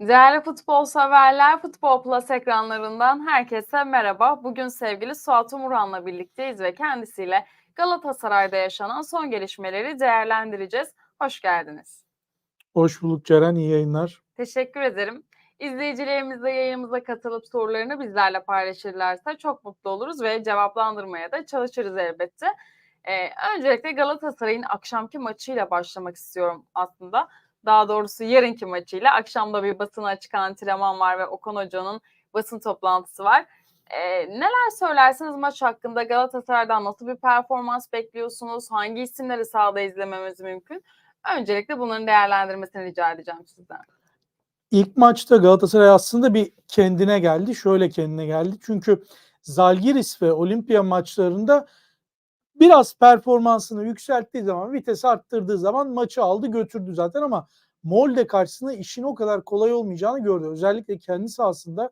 Değerli futbol severler, Futbol Plus ekranlarından herkese merhaba. Bugün sevgili Suat Umurhan'la birlikteyiz ve kendisiyle Galatasaray'da yaşanan son gelişmeleri değerlendireceğiz. Hoş geldiniz. Hoş bulduk Ceren, iyi yayınlar. Teşekkür ederim. İzleyicilerimiz de yayınımıza katılıp sorularını bizlerle paylaşırlarsa çok mutlu oluruz ve cevaplandırmaya da çalışırız elbette. Ee, öncelikle Galatasaray'ın akşamki maçıyla başlamak istiyorum aslında. Daha doğrusu yarınki maçıyla. Akşamda bir basın açık antrenman var ve Okan Hoca'nın basın toplantısı var. Ee, neler söylersiniz maç hakkında? Galatasaray'dan nasıl bir performans bekliyorsunuz? Hangi isimleri sahada izlememiz mümkün? Öncelikle bunların değerlendirmesini rica edeceğim sizden. İlk maçta Galatasaray aslında bir kendine geldi. Şöyle kendine geldi. Çünkü Zalgiris ve Olimpiya maçlarında biraz performansını yükselttiği zaman, vites arttırdığı zaman maçı aldı götürdü zaten ama Molde karşısında işin o kadar kolay olmayacağını gördü. Özellikle kendi sahasında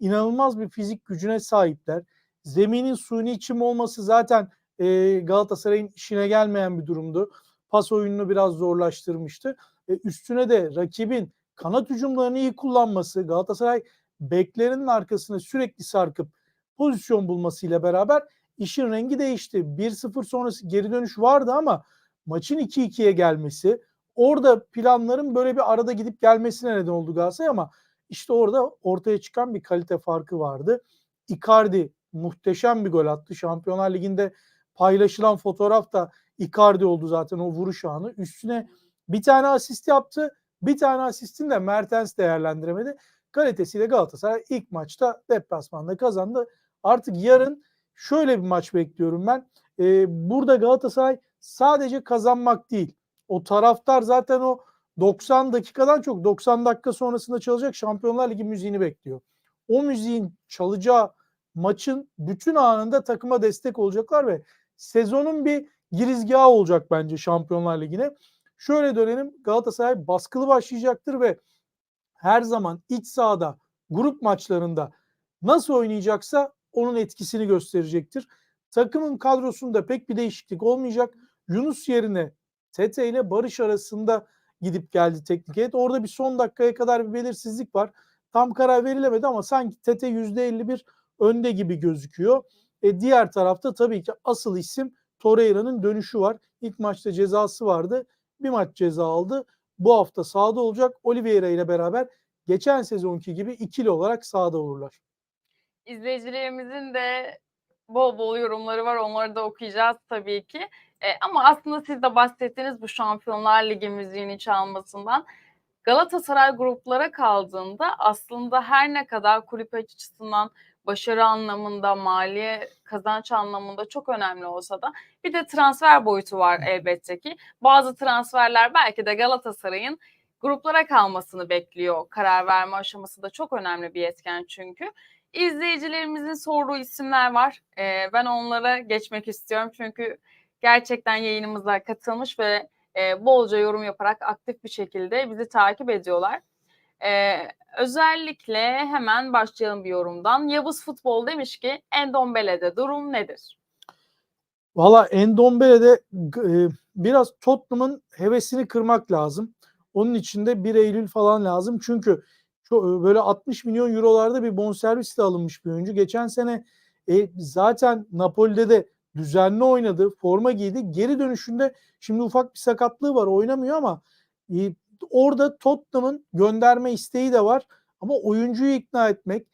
inanılmaz bir fizik gücüne sahipler. Zeminin suni çim olması zaten e, Galatasaray'ın işine gelmeyen bir durumdu. Pas oyununu biraz zorlaştırmıştı. E, üstüne de rakibin kanat hücumlarını iyi kullanması, Galatasaray beklerinin arkasına sürekli sarkıp pozisyon bulmasıyla beraber işin rengi değişti. 1-0 sonrası geri dönüş vardı ama maçın 2-2'ye gelmesi, orada planların böyle bir arada gidip gelmesine neden oldu Galatasaray ama işte orada ortaya çıkan bir kalite farkı vardı. Icardi muhteşem bir gol attı. Şampiyonlar Ligi'nde paylaşılan fotoğraf da Icardi oldu zaten o vuruş anı. Üstüne bir tane asist yaptı. Bir tane asistin de Mertens değerlendiremedi. Kalitesiyle Galatasaray ilk maçta deplasmanda kazandı. Artık yarın şöyle bir maç bekliyorum ben. Ee, burada Galatasaray sadece kazanmak değil. O taraftar zaten o 90 dakikadan çok 90 dakika sonrasında çalacak Şampiyonlar Ligi müziğini bekliyor. O müziğin çalacağı maçın bütün anında takıma destek olacaklar ve sezonun bir girizgahı olacak bence Şampiyonlar Ligi'ne. Şöyle dönelim Galatasaray baskılı başlayacaktır ve her zaman iç sahada grup maçlarında nasıl oynayacaksa onun etkisini gösterecektir. Takımın kadrosunda pek bir değişiklik olmayacak. Yunus yerine Tete ile Barış arasında gidip geldi teknik heyet. Orada bir son dakikaya kadar bir belirsizlik var. Tam karar verilemedi ama sanki Tete %51 önde gibi gözüküyor. E diğer tarafta tabii ki asıl isim Torreira'nın dönüşü var. İlk maçta cezası vardı. Bir maç ceza aldı. Bu hafta sahada olacak. Oliveira ile beraber geçen sezonki gibi ikili olarak sahada olurlar. İzleyicilerimizin de bol bol yorumları var. Onları da okuyacağız tabii ki. E, ama aslında siz de bahsettiğiniz bu Şampiyonlar Ligi müziğini çalmasından Galatasaray gruplara kaldığında aslında her ne kadar kulüp açısından başarı anlamında, maliye kazanç anlamında çok önemli olsa da bir de transfer boyutu var elbette ki. Bazı transferler belki de Galatasaray'ın gruplara kalmasını bekliyor. Karar verme aşaması da çok önemli bir etken çünkü. İzleyicilerimizin sorduğu isimler var. Ee, ben onlara geçmek istiyorum çünkü gerçekten yayınımıza katılmış ve e, bolca yorum yaparak aktif bir şekilde bizi takip ediyorlar. Ee, özellikle hemen başlayalım bir yorumdan. Yavuz Futbol demiş ki Endombele'de durum nedir? Valla Endombele'de e, biraz Tottenham'ın hevesini kırmak lazım. Onun için de 1 Eylül falan lazım. Çünkü çok, böyle 60 milyon eurolarda bir bonservisle alınmış bir oyuncu. Geçen sene e, zaten Napoli'de de düzenli oynadı, forma giydi. Geri dönüşünde şimdi ufak bir sakatlığı var, oynamıyor ama e, orada Tottenham'ın gönderme isteği de var. Ama oyuncuyu ikna etmek,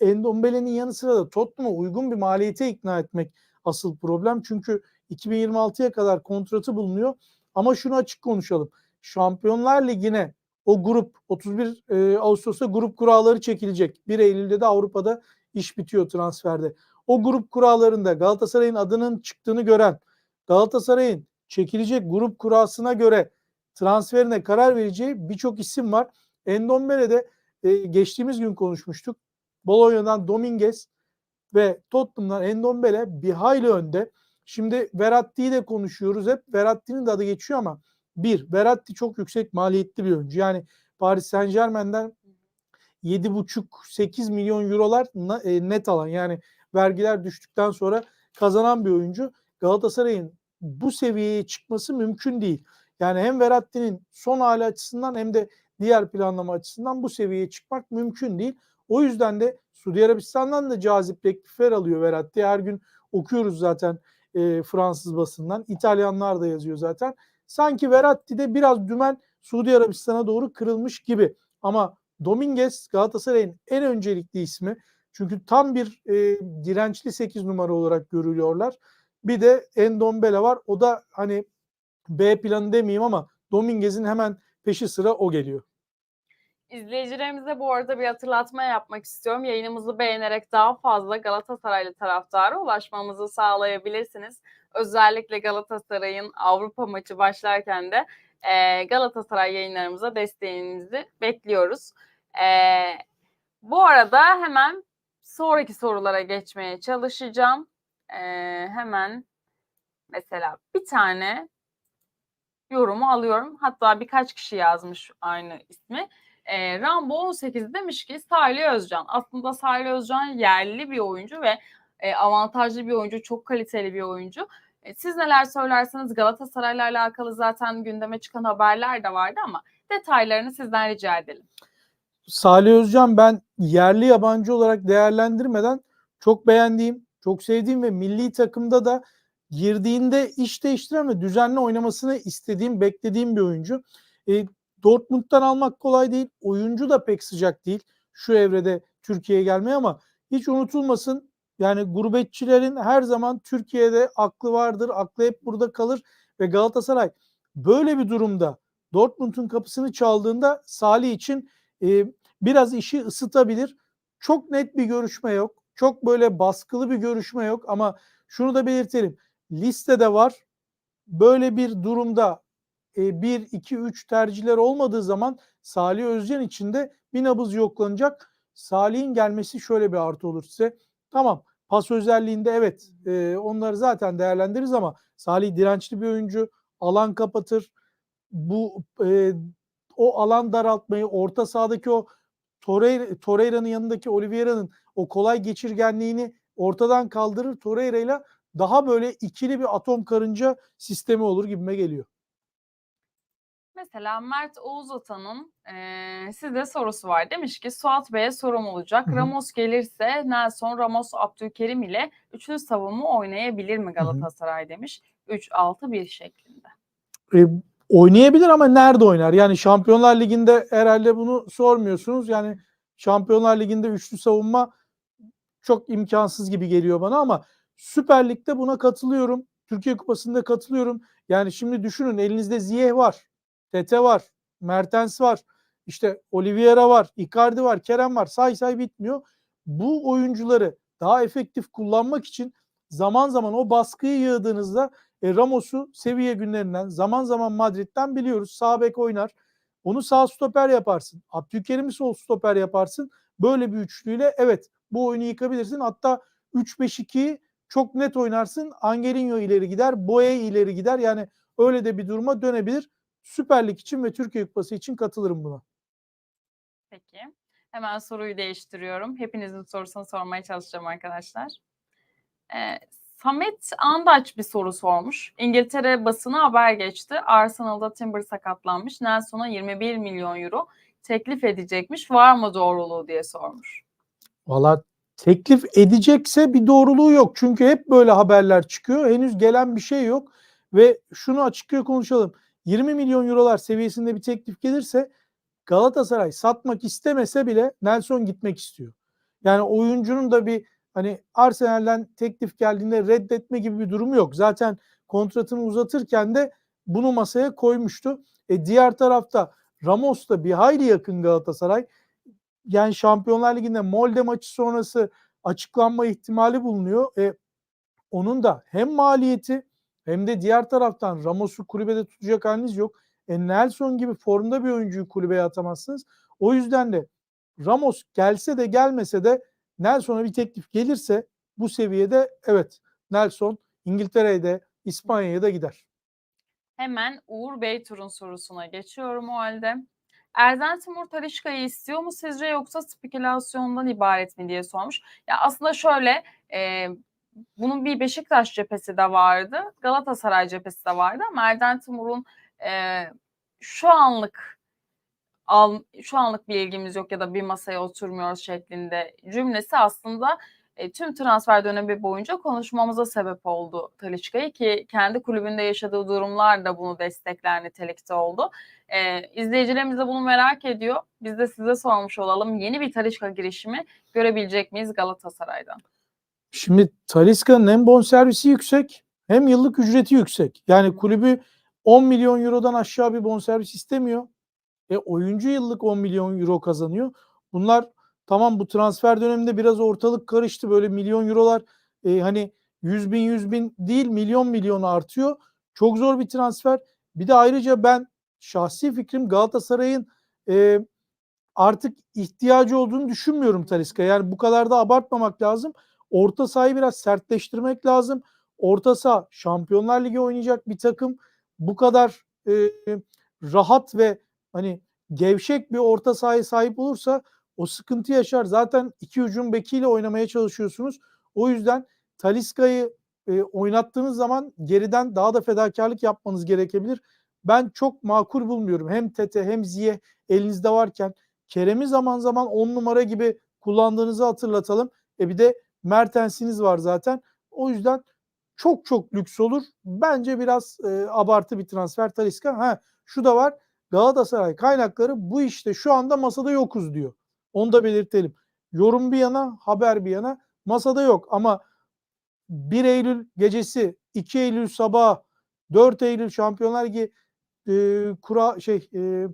Endombele'nin yanı sıra da Tottenham'a uygun bir maliyete ikna etmek asıl problem. Çünkü 2026'ya kadar kontratı bulunuyor. Ama şunu açık konuşalım. Şampiyonlar Ligi'ne o grup 31 e, Ağustos'ta grup kuralları çekilecek. 1 Eylül'de de Avrupa'da iş bitiyor transferde. O grup kurallarında Galatasaray'ın adının çıktığını gören Galatasaray'ın çekilecek grup kurasına göre transferine karar vereceği birçok isim var. Endombele'de e, geçtiğimiz gün konuşmuştuk. Bologna'dan Dominguez ve Tottenham'dan Endombele bir hayli önde. Şimdi Verratti'yi de konuşuyoruz hep. Verratti'nin de adı geçiyor ama bir, Verratti çok yüksek maliyetli bir oyuncu. Yani Paris Saint Germain'den 7,5-8 milyon eurolar e, net alan yani vergiler düştükten sonra kazanan bir oyuncu. Galatasaray'ın bu seviyeye çıkması mümkün değil. Yani hem Verratti'nin son hali açısından hem de diğer planlama açısından bu seviyeye çıkmak mümkün değil. O yüzden de Suudi Arabistan'dan da cazip teklifler alıyor Verratti. Her gün okuyoruz zaten e, Fransız basından. İtalyanlar da yazıyor zaten. Sanki Verratti'de biraz dümen Suudi Arabistan'a doğru kırılmış gibi. Ama Dominguez Galatasaray'ın en öncelikli ismi. Çünkü tam bir e, dirençli 8 numara olarak görülüyorlar. Bir de Endombele var. O da hani B planı demeyeyim ama Dominguez'in hemen peşi sıra o geliyor. İzleyicilerimize bu arada bir hatırlatma yapmak istiyorum. Yayınımızı beğenerek daha fazla Galatasaraylı taraftara ulaşmamızı sağlayabilirsiniz. Özellikle Galatasaray'ın Avrupa maçı başlarken de e, Galatasaray yayınlarımıza desteğinizi bekliyoruz. E, bu arada hemen sonraki sorulara geçmeye çalışacağım. E, hemen mesela bir tane yorumu alıyorum. Hatta birkaç kişi yazmış aynı ismi. E, Rambo 18 demiş ki Salih Özcan. Aslında Salih Özcan yerli bir oyuncu ve e, avantajlı bir oyuncu, çok kaliteli bir oyuncu. E, siz neler söylersiniz? Galatasaray'la alakalı zaten gündeme çıkan haberler de vardı ama detaylarını sizden rica edelim. Salih Özcan ben yerli yabancı olarak değerlendirmeden çok beğendiğim, çok sevdiğim ve milli takımda da girdiğinde iş değiştiren ve düzenli oynamasını istediğim, beklediğim bir oyuncu. E, Dortmund'dan almak kolay değil. Oyuncu da pek sıcak değil şu evrede Türkiye'ye gelmeye ama hiç unutulmasın yani gurbetçilerin her zaman Türkiye'de aklı vardır. Aklı hep burada kalır ve Galatasaray böyle bir durumda Dortmund'un kapısını çaldığında Salih için e, biraz işi ısıtabilir. Çok net bir görüşme yok. Çok böyle baskılı bir görüşme yok ama şunu da belirtelim. Listede var. Böyle bir durumda 1, 2, 3 tercihler olmadığı zaman Salih Özcan için de bir nabız yoklanacak. Salih'in gelmesi şöyle bir artı olur size. Tamam pas özelliğinde evet e, onları zaten değerlendiririz ama Salih dirençli bir oyuncu. Alan kapatır. Bu e, o alan daraltmayı orta sahadaki o Torreira, Torreira'nın yanındaki Oliveira'nın o kolay geçirgenliğini ortadan kaldırır. Torreira ile daha böyle ikili bir atom karınca sistemi olur gibime geliyor. Mesela Mert Oğuz Atan'ın e, size sorusu var. Demiş ki Suat Bey'e sorum olacak. Ramos gelirse Nelson, Ramos, Abdülkerim ile üçlü savunma oynayabilir mi Galatasaray demiş. 3-6-1 şeklinde. E, oynayabilir ama nerede oynar? Yani Şampiyonlar Ligi'nde herhalde bunu sormuyorsunuz. Yani Şampiyonlar Ligi'nde üçlü savunma çok imkansız gibi geliyor bana ama Süper Lig'de buna katılıyorum. Türkiye Kupası'nda katılıyorum. Yani şimdi düşünün elinizde Ziyeh var. Tete var. Mertens var. işte Oliveira var. Icardi var. Kerem var. Say say bitmiyor. Bu oyuncuları daha efektif kullanmak için zaman zaman o baskıyı yığdığınızda e, Ramos'u seviye günlerinden zaman zaman Madrid'den biliyoruz. Sağ bek oynar. Onu sağ stoper yaparsın. Abdülkerim'i sol stoper yaparsın. Böyle bir üçlüyle evet bu oyunu yıkabilirsin. Hatta 3-5-2'yi çok net oynarsın. Angelinho ileri gider. Boye ileri gider. Yani öyle de bir duruma dönebilir. Süper Lig için ve Türkiye Kupası için katılırım buna. Peki. Hemen soruyu değiştiriyorum. Hepinizin sorusunu sormaya çalışacağım arkadaşlar. Ee, Samet Andaç bir soru sormuş. İngiltere basını haber geçti. Arsenal'da Timber sakatlanmış. Nelson'a 21 milyon euro teklif edecekmiş. Var mı doğruluğu diye sormuş. Valla teklif edecekse bir doğruluğu yok. Çünkü hep böyle haberler çıkıyor. Henüz gelen bir şey yok. Ve şunu açıkça konuşalım. 20 milyon eurolar seviyesinde bir teklif gelirse Galatasaray satmak istemese bile Nelson gitmek istiyor. Yani oyuncunun da bir hani Arsenal'den teklif geldiğinde reddetme gibi bir durumu yok. Zaten kontratını uzatırken de bunu masaya koymuştu. E diğer tarafta Ramos da bir hayli yakın Galatasaray. Yani Şampiyonlar Ligi'nde Molde maçı sonrası açıklanma ihtimali bulunuyor. E, onun da hem maliyeti hem de diğer taraftan Ramos'u kulübede tutacak haliniz yok. E Nelson gibi formda bir oyuncuyu kulübeye atamazsınız. O yüzden de Ramos gelse de gelmese de Nelson'a bir teklif gelirse bu seviyede evet Nelson İngiltere'ye de İspanya'ya da gider. Hemen Uğur Beytur'un sorusuna geçiyorum o halde. Erden Timur Talişka'yı istiyor mu sizce yoksa spekülasyondan ibaret mi diye sormuş. Ya aslında şöyle e, bunun bir Beşiktaş cephesi de vardı. Galatasaray cephesi de vardı ama Erden Timur'un e, şu anlık al, şu anlık bir ilgimiz yok ya da bir masaya oturmuyoruz şeklinde cümlesi aslında e, tüm transfer dönemi boyunca konuşmamıza sebep oldu Talisca'yı ki kendi kulübünde yaşadığı durumlar da bunu destekler nitelikte oldu. E, izleyicilerimiz de bunu merak ediyor. Biz de size sormuş olalım. Yeni bir Talisca girişimi görebilecek miyiz Galatasaray'dan? Şimdi Talisca'nın hem bonservisi yüksek hem yıllık ücreti yüksek. Yani kulübü 10 milyon eurodan aşağı bir bonservis istemiyor. E oyuncu yıllık 10 milyon euro kazanıyor. Bunlar tamam bu transfer döneminde biraz ortalık karıştı. Böyle milyon eurolar e, hani 100 bin 100 bin değil milyon milyon artıyor. Çok zor bir transfer. Bir de ayrıca ben şahsi fikrim Galatasaray'ın e, artık ihtiyacı olduğunu düşünmüyorum Talisca. Yani bu kadar da abartmamak lazım. Orta sahayı biraz sertleştirmek lazım. Orta saha Şampiyonlar Ligi oynayacak bir takım bu kadar e, rahat ve hani gevşek bir orta sahaya sahip olursa o sıkıntı yaşar. Zaten iki hücum bekiyle oynamaya çalışıyorsunuz. O yüzden Talisca'yı e, oynattığınız zaman geriden daha da fedakarlık yapmanız gerekebilir. Ben çok makul bulmuyorum. Hem Tete hem Ziye elinizde varken Kerem'i zaman zaman 10 numara gibi kullandığınızı hatırlatalım. E bir de Mertens'iniz var zaten. O yüzden çok çok lüks olur. Bence biraz e, abartı bir transfer Talisca. Ha şu da var. Galatasaray kaynakları bu işte şu anda masada yokuz diyor. Onu da belirtelim. Yorum bir yana, haber bir yana masada yok ama 1 Eylül gecesi, 2 Eylül sabahı, 4 Eylül Şampiyonlar Ligi e, kura şey e,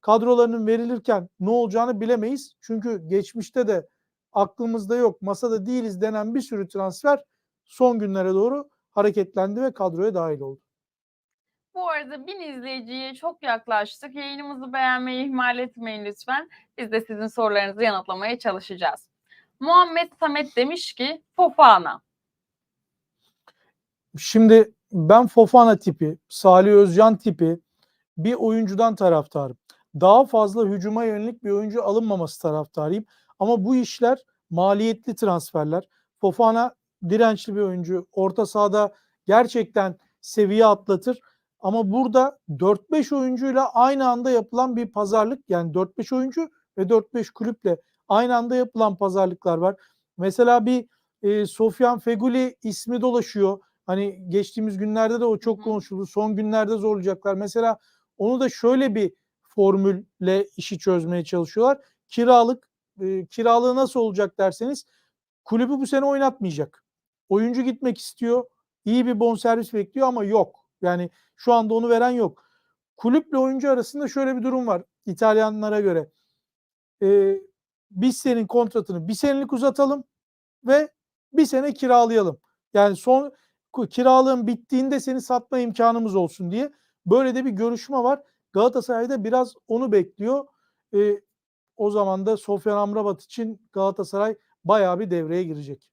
kadrolarının verilirken ne olacağını bilemeyiz. Çünkü geçmişte de aklımızda yok, masada değiliz denen bir sürü transfer son günlere doğru hareketlendi ve kadroya dahil oldu. Bu arada bin izleyiciye çok yaklaştık. Yayınımızı beğenmeyi ihmal etmeyin lütfen. Biz de sizin sorularınızı yanıtlamaya çalışacağız. Muhammed Samet demiş ki Fofana. Şimdi ben Fofana tipi, Salih Özcan tipi bir oyuncudan taraftarım. Daha fazla hücuma yönelik bir oyuncu alınmaması taraftarıyım. Ama bu işler maliyetli transferler. Fofana dirençli bir oyuncu. Orta sahada gerçekten seviye atlatır. Ama burada 4-5 oyuncuyla aynı anda yapılan bir pazarlık yani 4-5 oyuncu ve 4-5 kulüple aynı anda yapılan pazarlıklar var. Mesela bir e, Sofyan Feguli ismi dolaşıyor. Hani geçtiğimiz günlerde de o çok konuşuldu. Son günlerde zorlayacaklar. Mesela onu da şöyle bir formülle işi çözmeye çalışıyorlar. Kiralık e, kiralığı nasıl olacak derseniz kulübü bu sene oynatmayacak. Oyuncu gitmek istiyor. İyi bir bonservis bekliyor ama yok. Yani şu anda onu veren yok. Kulüple oyuncu arasında şöyle bir durum var İtalyanlara göre. Ee, biz senin kontratını bir senelik uzatalım ve bir sene kiralayalım. Yani son kiralığın bittiğinde seni satma imkanımız olsun diye. Böyle de bir görüşme var. Galatasaray'da biraz onu bekliyor. Ee, o zaman da Sofyan Amrabat için Galatasaray bayağı bir devreye girecek.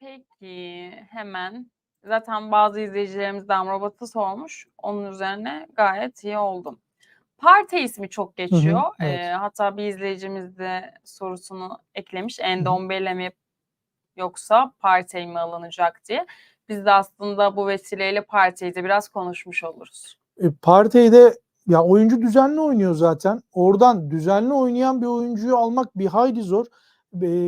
Peki hemen zaten bazı izleyicilerimiz de Amrabat'ı sormuş. Onun üzerine gayet iyi oldu. Partey ismi çok geçiyor. Hı hı, evet. Ee, hatta bir izleyicimiz de sorusunu eklemiş. Endombele mi yoksa Partey mi alınacak diye. Biz de aslında bu vesileyle Partey'i de biraz konuşmuş oluruz. E, Partey'de ya oyuncu düzenli oynuyor zaten. Oradan düzenli oynayan bir oyuncuyu almak bir hayli zor.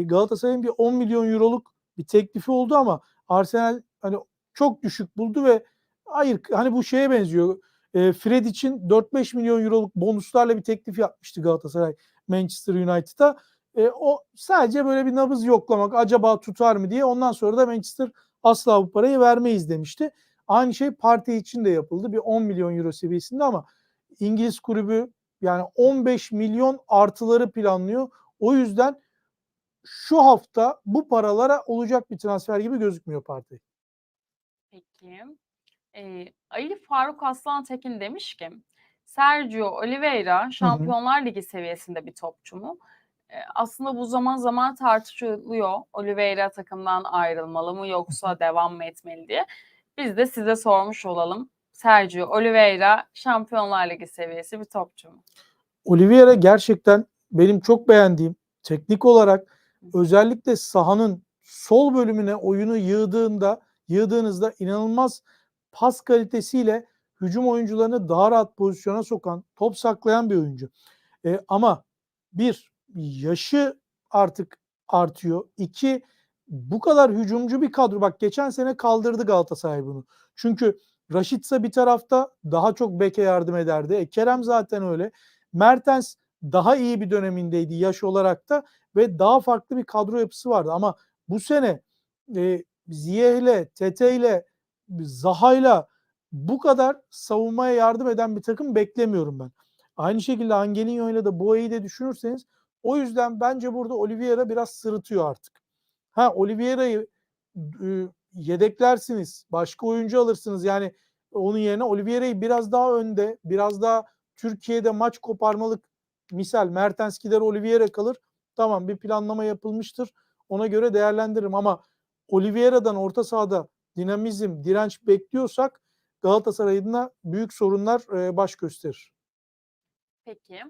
Galatasaray'ın bir 10 milyon euroluk bir teklifi oldu ama Arsenal hani çok düşük buldu ve hayır hani bu şeye benziyor. E, Fred için 4-5 milyon euroluk bonuslarla bir teklif yapmıştı Galatasaray Manchester United'a. E, o sadece böyle bir nabız yoklamak acaba tutar mı diye ondan sonra da Manchester asla bu parayı vermeyiz demişti. Aynı şey Partey için de yapıldı. Bir 10 milyon euro seviyesinde ama İngiliz kulübü yani 15 milyon artıları planlıyor. O yüzden şu hafta bu paralara olacak bir transfer gibi gözükmüyor Partey. Peki. Ee, Ali Faruk Aslan Tekin demiş ki Sergio Oliveira Şampiyonlar Ligi seviyesinde bir topçu mu? Ee, aslında bu zaman zaman tartışılıyor. Oliveira takımdan ayrılmalı mı yoksa devam mı etmeli diye. Biz de size sormuş olalım. Sergio Oliveira Şampiyonlar Ligi seviyesi bir topçu mu? Oliveira gerçekten benim çok beğendiğim teknik olarak özellikle sahanın sol bölümüne oyunu yığdığında yığdığınızda inanılmaz pas kalitesiyle hücum oyuncularını daha rahat pozisyona sokan, top saklayan bir oyuncu. E, ama bir yaşı artık artıyor. İki bu kadar hücumcu bir kadro. Bak geçen sene kaldırdı Galatasaray bunu. Çünkü Raşitsa bir tarafta daha çok beke yardım ederdi. E, Kerem zaten öyle. Mertens daha iyi bir dönemindeydi yaş olarak da ve daha farklı bir kadro yapısı vardı. Ama bu sene e, Ziyeh'le, Tete'yle, Zaha'yla bu kadar savunmaya yardım eden bir takım beklemiyorum ben. Aynı şekilde Angelinho'yla da Boey'i de düşünürseniz o yüzden bence burada Oliveira biraz sırıtıyor artık. Ha Oliveira'yı e, yedeklersiniz. Başka oyuncu alırsınız. Yani onun yerine Oliveira'yı biraz daha önde, biraz daha Türkiye'de maç koparmalık misal Mertens gider Oliveira kalır. Tamam bir planlama yapılmıştır. Ona göre değerlendiririm ama Oliveira'dan orta sahada dinamizm, direnç bekliyorsak Galatasaray'ın büyük sorunlar baş gösterir. Peki.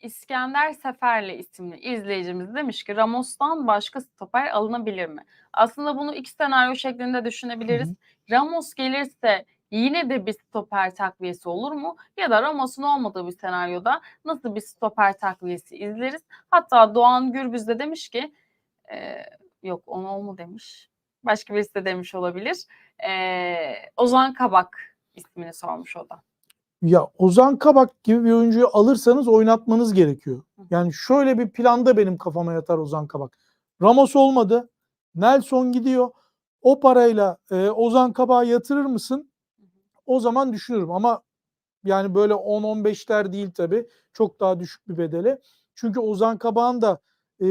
İskender Seferli isimli izleyicimiz demiş ki Ramos'tan başka stoper alınabilir mi? Aslında bunu iki senaryo şeklinde düşünebiliriz. Hı hı. Ramos gelirse yine de bir stoper takviyesi olur mu? Ya da Ramos'un olmadığı bir senaryoda nasıl bir stoper takviyesi izleriz? Hatta Doğan Gürbüz de demiş ki e, yok onu o mu demiş. Başka birisi de demiş olabilir. E, Ozan Kabak ismini sormuş o da. Ya Ozan Kabak gibi bir oyuncuyu alırsanız oynatmanız gerekiyor. Yani şöyle bir planda benim kafama yatar Ozan Kabak. Ramos olmadı. Nelson gidiyor. O parayla e, Ozan Kabak'a yatırır mısın? O zaman düşünürüm ama yani böyle 10-15'ler değil tabii. Çok daha düşük bir bedele. Çünkü Ozan Kabak'ın da e,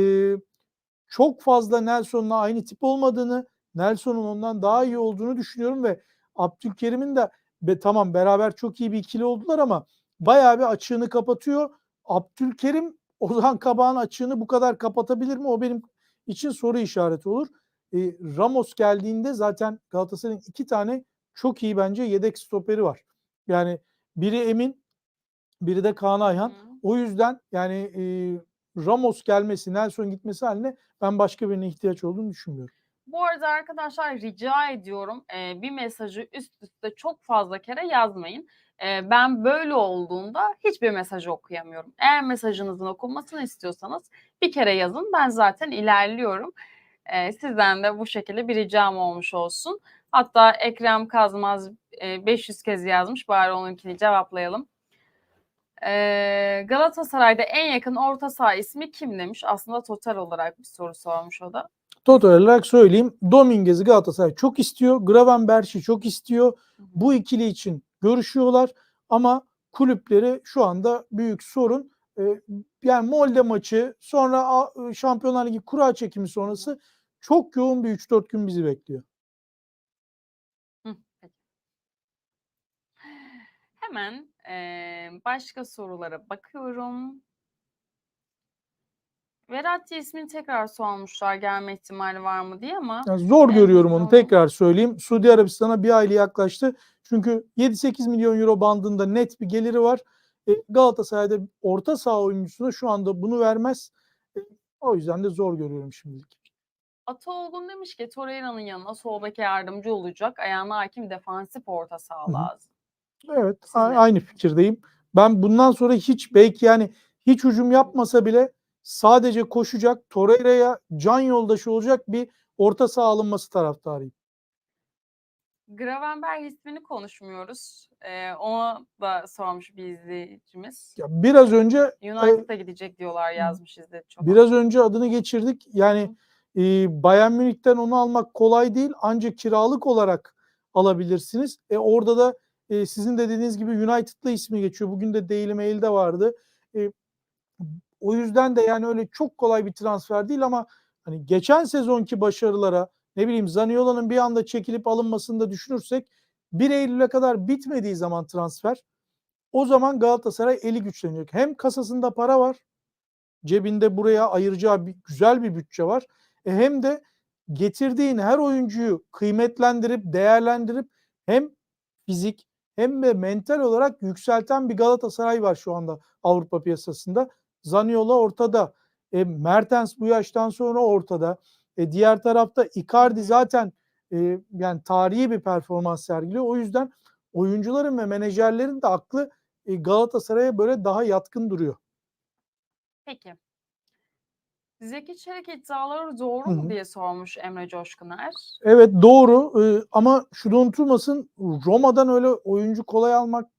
çok fazla Nelson'la aynı tip olmadığını, Nelson'un ondan daha iyi olduğunu düşünüyorum ve Abdülkerim'in de be, tamam beraber çok iyi bir ikili oldular ama bayağı bir açığını kapatıyor. Abdülkerim Ozan Kabak'ın açığını bu kadar kapatabilir mi? O benim için soru işareti olur. E, Ramos geldiğinde zaten Galatasaray'ın iki tane çok iyi bence yedek stoperi var. Yani biri Emin, biri de Kaan Ayhan. Hı. O yüzden yani e, Ramos gelmesi, Nelson gitmesi haline ben başka birine ihtiyaç olduğunu düşünmüyorum. Bu arada arkadaşlar rica ediyorum e, bir mesajı üst üste çok fazla kere yazmayın. E, ben böyle olduğunda hiçbir mesajı okuyamıyorum. Eğer mesajınızın okunmasını istiyorsanız bir kere yazın. Ben zaten ilerliyorum. E, sizden de bu şekilde bir ricam olmuş olsun. Hatta Ekrem Kazmaz e, 500 kez yazmış. Bari onunkini cevaplayalım. E, Galatasaray'da en yakın orta saha ismi kim demiş. Aslında total olarak bir soru sormuş o da. Total olarak söyleyeyim. Dominguez'i Galatasaray çok istiyor. Gravenberch'i çok istiyor. Bu ikili için görüşüyorlar ama kulüpleri şu anda büyük sorun. Ee, yani Molde maçı sonra A- Şampiyonlar Ligi kura çekimi sonrası çok yoğun bir 3-4 gün bizi bekliyor. Hemen başka sorulara bakıyorum. Verratti ismini tekrar sormuşlar gelme ihtimali var mı diye ama Yani zor en görüyorum onu tekrar söyleyeyim. Suudi Arabistan'a bir aile yaklaştı. Çünkü 7-8 milyon euro bandında net bir geliri var. E, Galatasaray'da orta saha oyuncusuna şu anda bunu vermez. E, o yüzden de zor görüyorum şimdilik. Ataoğlu demiş ki Torreira'nın yanına sol beke yardımcı olacak. Ayağına hakim defansif orta saha Hı hı. lazım. Evet, Siz aynı fikirdeyim. Ben bundan sonra hiç belki yani hiç hücum yapmasa bile sadece koşacak, Torreira'ya can yoldaşı olacak bir orta saha alınması taraftarıyım. Gravenberg ismini konuşmuyoruz. Eee ona da sormuş bir izleyicimiz. Ya biraz önce United'a gidecek diyorlar yazmış izleyici. çoban. biraz önce adını geçirdik. Yani e, Bayern Münih'ten onu almak kolay değil ancak kiralık olarak alabilirsiniz. E, orada da e, sizin de dediğiniz gibi United'la ismi geçiyor. Bugün de Daily Mail'de vardı. E, o yüzden de yani öyle çok kolay bir transfer değil ama hani geçen sezonki başarılara ne bileyim Zaniolo'nun bir anda çekilip alınmasını da düşünürsek 1 Eylül'e kadar bitmediği zaman transfer o zaman Galatasaray eli güçlenecek. Hem kasasında para var cebinde buraya ayıracağı bir, güzel bir bütçe var. E hem de getirdiğin her oyuncuyu kıymetlendirip değerlendirip hem fizik hem de mental olarak yükselten bir Galatasaray var şu anda Avrupa piyasasında. Zaniolo ortada. E, Mertens bu yaştan sonra ortada. E, diğer tarafta Icardi zaten e, yani tarihi bir performans sergiliyor. O yüzden oyuncuların ve menajerlerin de aklı e, Galatasaray'a böyle daha yatkın duruyor. Peki. Zeki Çelik iddiaları doğru mu hı. diye sormuş Emre Coşkuner. Evet doğru e, ama şu da unutulmasın Roma'dan öyle oyuncu kolay almak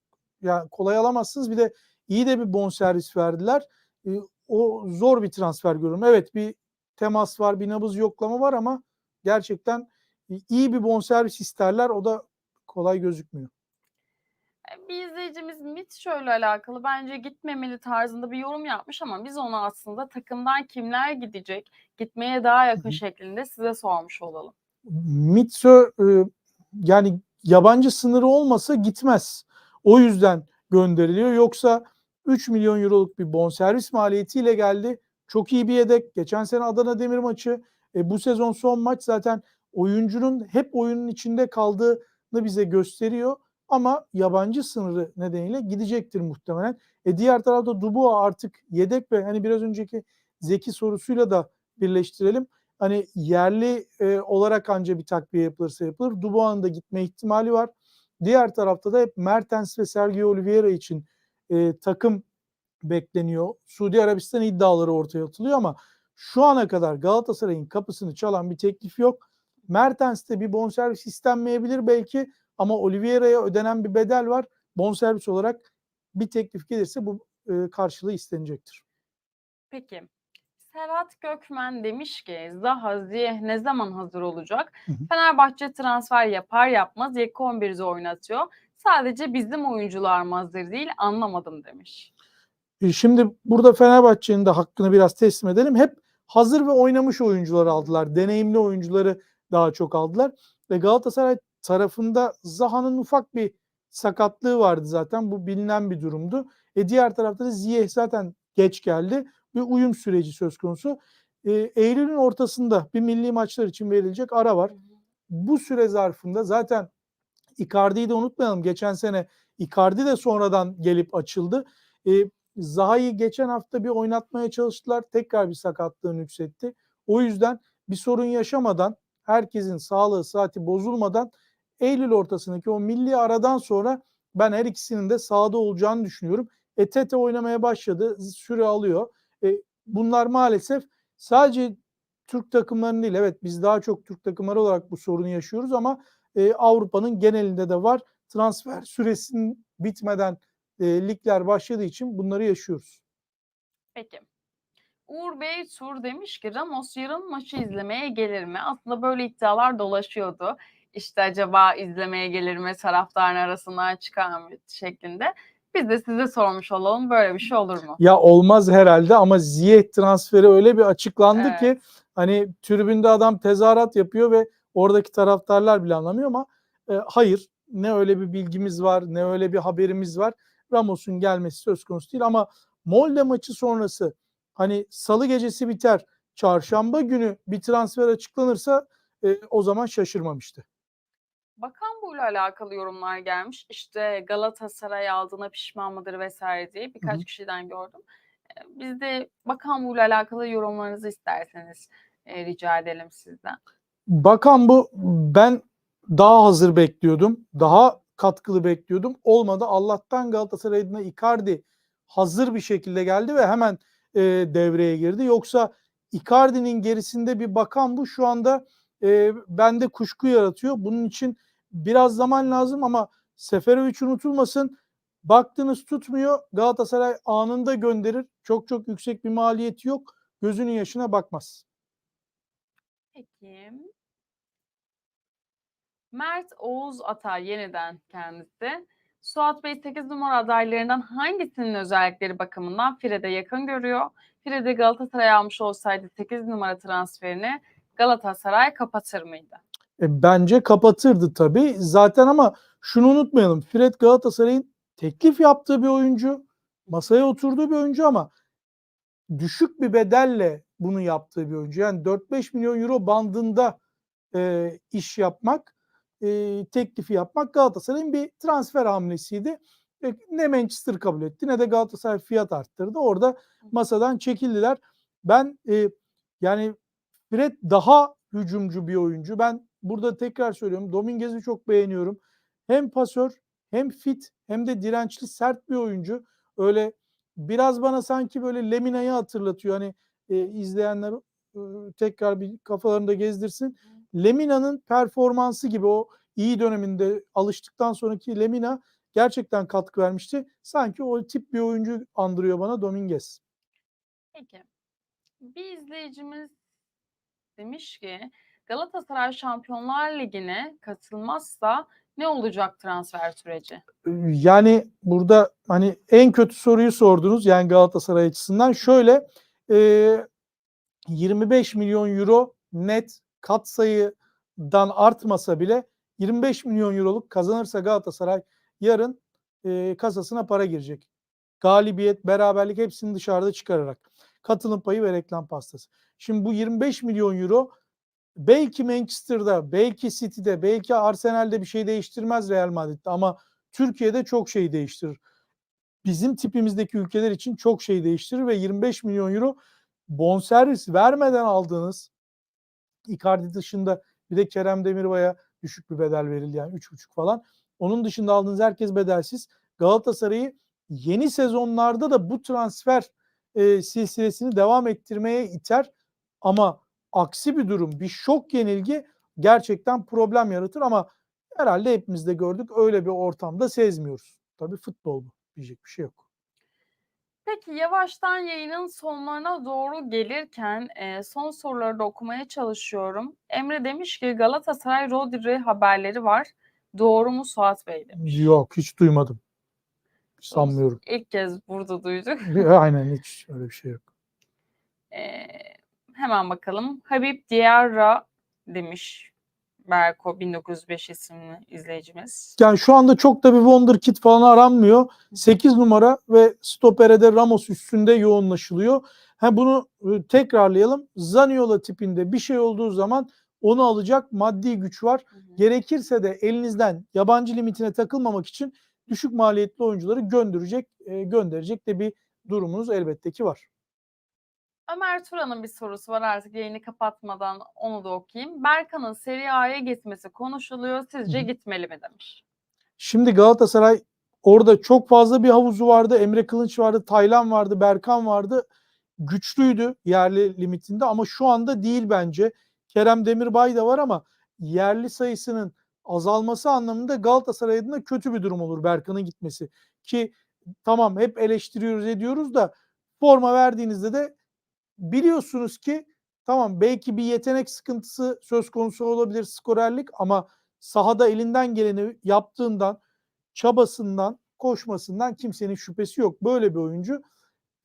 ya kolay alamazsınız. Bir de iyi de bir bonservis verdiler. E, o zor bir transfer görüyorum. Evet bir temas var, bir nabız yoklama var ama gerçekten iyi bir bonservis isterler. O da kolay gözükmüyor. E, Bir izleyicimiz Mitchell'le alakalı bence gitmemeli tarzında bir yorum yapmış ama biz onu aslında takımdan kimler gidecek, gitmeye daha yakın şeklinde size sormuş olalım. Mitso e, yani yabancı sınırı olmasa gitmez. O yüzden gönderiliyor. Yoksa 3 milyon euroluk bir bonservis maliyetiyle geldi. Çok iyi bir yedek. Geçen sene Adana Demir maçı. E, bu sezon son maç zaten oyuncunun hep oyunun içinde kaldığını bize gösteriyor. Ama yabancı sınırı nedeniyle gidecektir muhtemelen. E, diğer tarafta Dubois artık yedek ve hani biraz önceki Zeki sorusuyla da birleştirelim hani yerli e, olarak anca bir takviye yapılırsa yapılır. Dubois'un da gitme ihtimali var. Diğer tarafta da hep Mertens ve Sergio Oliveira için e, takım bekleniyor. Suudi Arabistan iddiaları ortaya atılıyor ama şu ana kadar Galatasaray'ın kapısını çalan bir teklif yok. Mertens'te bir bonservis istenmeyebilir belki ama Oliveira'ya ödenen bir bedel var. Bonservis olarak bir teklif gelirse bu e, karşılığı istenecektir. Peki. Serhat Gökmen demiş ki Zaha Ziyeh ne zaman hazır olacak? Hı hı. Fenerbahçe transfer yapar yapmaz ilk 11'i oynatıyor. Sadece bizim oyuncular hazır değil anlamadım demiş. E, Şimdi burada Fenerbahçe'nin de hakkını biraz teslim edelim. Hep hazır ve oynamış oyuncuları aldılar. Deneyimli oyuncuları daha çok aldılar. Ve Galatasaray tarafında Zaha'nın ufak bir sakatlığı vardı zaten. Bu bilinen bir durumdu. E diğer tarafta da Ziyech zaten geç geldi. Bir uyum süreci söz konusu. E, Eylül'ün ortasında bir milli maçlar için verilecek ara var. Bu süre zarfında zaten Icardi'yi de unutmayalım. Geçen sene Icardi de sonradan gelip açıldı. E, Zaha'yı geçen hafta bir oynatmaya çalıştılar. Tekrar bir sakatlığını yükseltti. O yüzden bir sorun yaşamadan, herkesin sağlığı, saati bozulmadan Eylül ortasındaki o milli aradan sonra ben her ikisinin de sahada olacağını düşünüyorum. E Tete oynamaya başladı, süre alıyor. E, bunlar maalesef sadece Türk takımlarının değil. Evet biz daha çok Türk takımları olarak bu sorunu yaşıyoruz ama e, Avrupa'nın genelinde de var. Transfer süresinin bitmeden e, ligler başladığı için bunları yaşıyoruz. Peki. Uğur Bey Tur demiş ki Ramos yarın maçı izlemeye gelir mi? Aslında böyle iddialar dolaşıyordu. İşte acaba izlemeye gelir mi taraftarın arasından çıkar mı şeklinde. Biz de size sormuş olalım böyle bir şey olur mu? Ya olmaz herhalde ama Ziyech transferi öyle bir açıklandı Evet. ki hani tribünde adam tezahürat yapıyor ve oradaki taraftarlar bile anlamıyor ama e, hayır ne öyle bir bilgimiz var ne öyle bir haberimiz var. Ramos'un gelmesi söz konusu değil ama Molde maçı sonrası hani salı gecesi biter çarşamba günü bir transfer açıklanırsa e, o zaman şaşırmamıştı. Bakan bu ile alakalı yorumlar gelmiş. İşte Galatasaray aldığına pişman mıdır vesaire diye birkaç hı. kişiden gördüm. Ee, Biz de Bakan bu ile alakalı yorumlarınızı isterseniz e, rica edelim sizden. Bakan bu ben daha hazır bekliyordum. Daha katkılı bekliyordum. Olmadı. Allah'tan Galatasaray adına Icardi hazır bir şekilde geldi ve hemen e, devreye girdi. Yoksa Icardi'nin gerisinde bir bakan bu şu anda e, bende kuşku yaratıyor. Bunun için biraz zaman lazım ama Seferovic unutulmasın. Baktınız tutmuyor. Galatasaray anında gönderir. Çok çok yüksek bir maliyeti yok. Gözünün yaşına bakmaz. Peki. Mert Oğuz Atay yeniden kendisi. Suat Bey 8 numara adaylarından hangisinin özellikleri bakımından Fred'e yakın görüyor? Fred'i Galatasaray almış olsaydı 8 numara transferini Galatasaray kapatır mıydı? E, bence kapatırdı tabii. Zaten ama şunu unutmayalım. Fred Galatasaray'ın teklif yaptığı bir oyuncu, masaya oturduğu bir oyuncu ama düşük bir bedelle bunu yaptığı bir oyuncu. Yani 4-5 milyon euro bandında e, iş yapmak, e, teklifi yapmak Galatasaray'ın bir transfer hamlesiydi. E, ne Manchester kabul etti ne de Galatasaray fiyat arttırdı. Orada masadan çekildiler. Ben e, yani Fred daha hücumcu bir oyuncu. Ben burada tekrar söylüyorum. Dominguez'i çok beğeniyorum. Hem pasör hem fit hem de dirençli sert bir oyuncu. Öyle biraz bana sanki böyle Lemina'yı hatırlatıyor. Hani e, izleyenler e, tekrar bir kafalarında gezdirsin. Lemina'nın performansı gibi o iyi döneminde alıştıktan sonraki Lemina gerçekten katkı vermişti. Sanki o tip bir oyuncu andırıyor bana Dominguez. Peki. Bir izleyicimiz demiş ki Galatasaray Şampiyonlar Ligi'ne katılmazsa ne olacak transfer süreci? Yani burada hani en kötü soruyu sordunuz yani Galatasaray açısından. Şöyle e, 25 milyon euro net kat sayıdan artmasa bile 25 milyon euroluk kazanırsa Galatasaray yarın e, kasasına para girecek. Galibiyet, beraberlik hepsini dışarıda çıkararak. Katılım payı ve reklam pastası. Şimdi bu 25 milyon euro belki Manchester'da, belki City'de, belki Arsenal'de bir şey değiştirmez Real Madrid'de ama Türkiye'de çok şey değiştirir. Bizim tipimizdeki ülkeler için çok şey değiştirir ve 25 milyon euro bonservis vermeden aldığınız Icardi dışında bir de Kerem Demirbay'a düşük bir bedel verildi yani 3,5 falan. Onun dışında aldığınız herkes bedelsiz. Galatasaray'ı yeni sezonlarda da bu transfer e, silsilesini devam ettirmeye iter. Ama aksi bir durum, bir şok yenilgi gerçekten problem yaratır ama herhalde hepimiz de gördük öyle bir ortamda sezmiyoruz. Tabii futbol bu. Diyecek bir şey yok. Peki yavaştan yayının sonlarına doğru gelirken e, son soruları da okumaya çalışıyorum. Emre demiş ki Galatasaray Rodri haberleri var. Doğru mu Suat Bey demiş. Yok hiç duymadım. Sanmıyorum. İlk kez burada duyduk. Aynen hiç öyle bir şey yok. E, hemen bakalım. Habib Diarra demiş. Berko 1905 isimli izleyicimiz. Yani şu anda çok da bir wonderkid falan aranmıyor. 8 numara ve stopere de Ramos üstünde yoğunlaşılıyor. Ha bunu e, tekrarlayalım. Zaniola tipinde bir şey olduğu zaman onu alacak maddi güç var. Hı hı. Gerekirse de elinizden yabancı limitine takılmamak için düşük maliyetli oyuncuları gönderecek, e, gönderecek de bir durumunuz elbette ki var. Ömer Turan'ın bir sorusu var artık yayını kapatmadan onu da okuyayım. Berkan'ın Serie A'ya gitmesi konuşuluyor. Sizce Hı gitmeli mi demiş. Şimdi Galatasaray orada çok fazla bir havuzu vardı. Emre Kılınç vardı, Taylan vardı, Berkan vardı. Güçlüydü yerli limitinde ama şu anda değil bence. Kerem Demirbay da var ama yerli sayısının azalması anlamında Galatasaray adına kötü bir durum olur Berkan'ın gitmesi. Ki tamam hep eleştiriyoruz ediyoruz da forma verdiğinizde de biliyorsunuz ki tamam belki bir yetenek sıkıntısı söz konusu olabilir skorerlik ama sahada elinden geleni yaptığından, çabasından, koşmasından kimsenin şüphesi yok. Böyle bir oyuncu.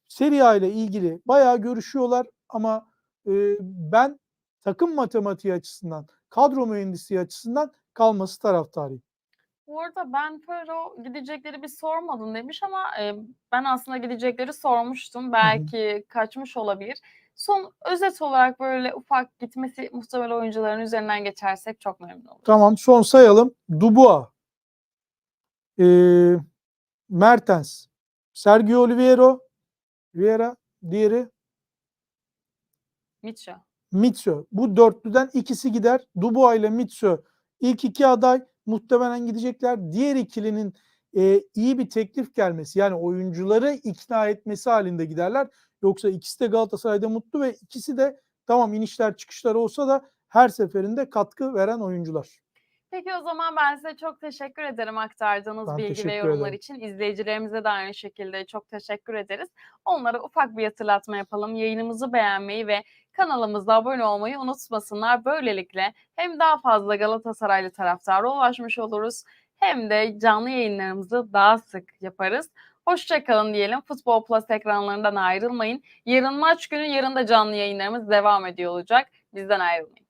Serie A ile ilgili bayağı görüşüyorlar ama e, ben takım matematiği açısından, kadro mühendisliği açısından kalması taraftarıyım. Bu arada Ben Fero gidecekleri bir sormadın demiş ama e, ben aslında gidecekleri sormuştum. Belki kaçmış olabilir. Son özet olarak böyle ufak gitmesi muhtemel oyuncuların üzerinden geçersek çok memnun oluruz. Tamam son sayalım. Dubois, e, Mertens, Sergio Oliveira, Vieira, diğeri Mitchell. Mitso. Bu dörtlüden ikisi gider. Dubois ile Mitso ilk iki aday muhtemelen gidecekler. Diğer ikilinin e, iyi bir teklif gelmesi yani oyuncuları ikna etmesi halinde giderler. Yoksa ikisi de Galatasaray'da mutlu ve ikisi de tamam inişler çıkışlar olsa da her seferinde katkı veren oyuncular. Peki o zaman ben size çok teşekkür ederim aktardığınız Ben bilgi ve yorumlar ederim. için. İzleyicilerimize de aynı şekilde çok teşekkür ederiz. Onlara ufak bir hatırlatma yapalım. Yayınımızı beğenmeyi ve kanalımıza abone olmayı unutmasınlar. Böylelikle hem daha fazla Galatasaraylı taraftara ulaşmış oluruz hem de canlı yayınlarımızı daha sık yaparız. Hoşçakalın diyelim. Futbol Plus ekranlarından ayrılmayın. Yarın maç günü, yarın da canlı yayınlarımız devam ediyor olacak. Bizden ayrılmayın.